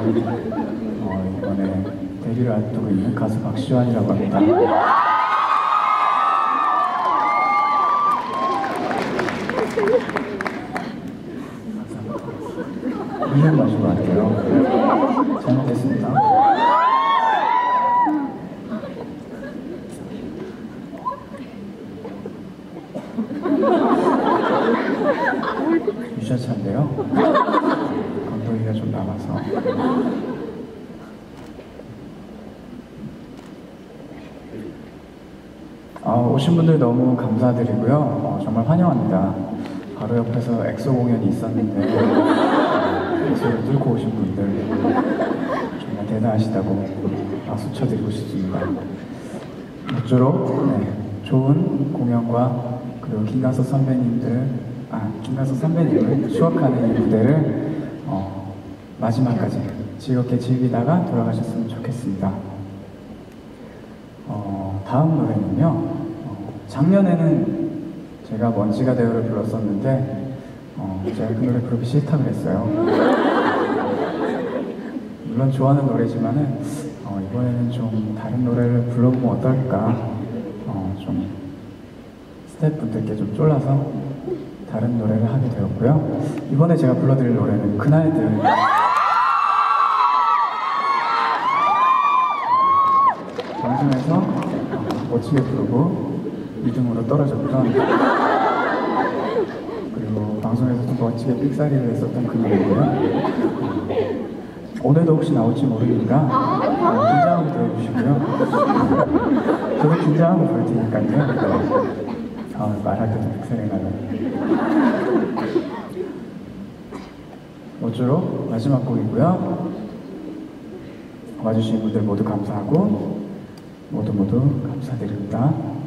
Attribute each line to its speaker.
Speaker 1: 어, 이번에 데뷔를 앞두고 있는 가수 박시환이라고 합니다. 이름 마시고 갈게요. 잘못했습니다. 유자차인데요. 건더기가 좀 남아서. 어, 오신 분들 너무 감사드리고요. 어, 정말 환영합니다. 바로 옆에서 엑소 공연이 있었는데 엑소를 뚫고 오신 분들 정말 대단하시다고 박수 쳐드리고 싶습니다. 모쪼록 네, 좋은 공연과 그리고 김가서 선배님들, 아 김가서 선배님을 추억하는 이 무대를 어, 마지막까지 즐겁게 즐기다가 돌아가셨으면 좋겠습니다. 어, 다음 노래는요. 어, 작년에는 제가 먼지가 되어를 불렀었는데 어, 제가 그 노래 부르기 싫다 그랬어요. 물론 좋아하는 노래지만은 어, 이번에는 좀 다른 노래를 불러보면 어떨까? 어, 좀 스태프분들께 좀 쫄라서 다른 노래를 하게 되었고요. 이번에 제가 불러드릴 노래는 그날들 방송에서 어, 멋지게 부르고 2등으로 떨어졌던 그리고 방송에서도 멋지게 삑사리를 했었던 그 노래고요. 오늘도 혹시 나올지 모르니까 어, 긴장하고 들어주시고요. 저도 긴장하고 볼 테니까요. 아, 말할 때도 삑사리 나네. 모쪼록 마지막 곡이고요. 와주신 분들 모두 감사하고 모두 모두 감사드립니다.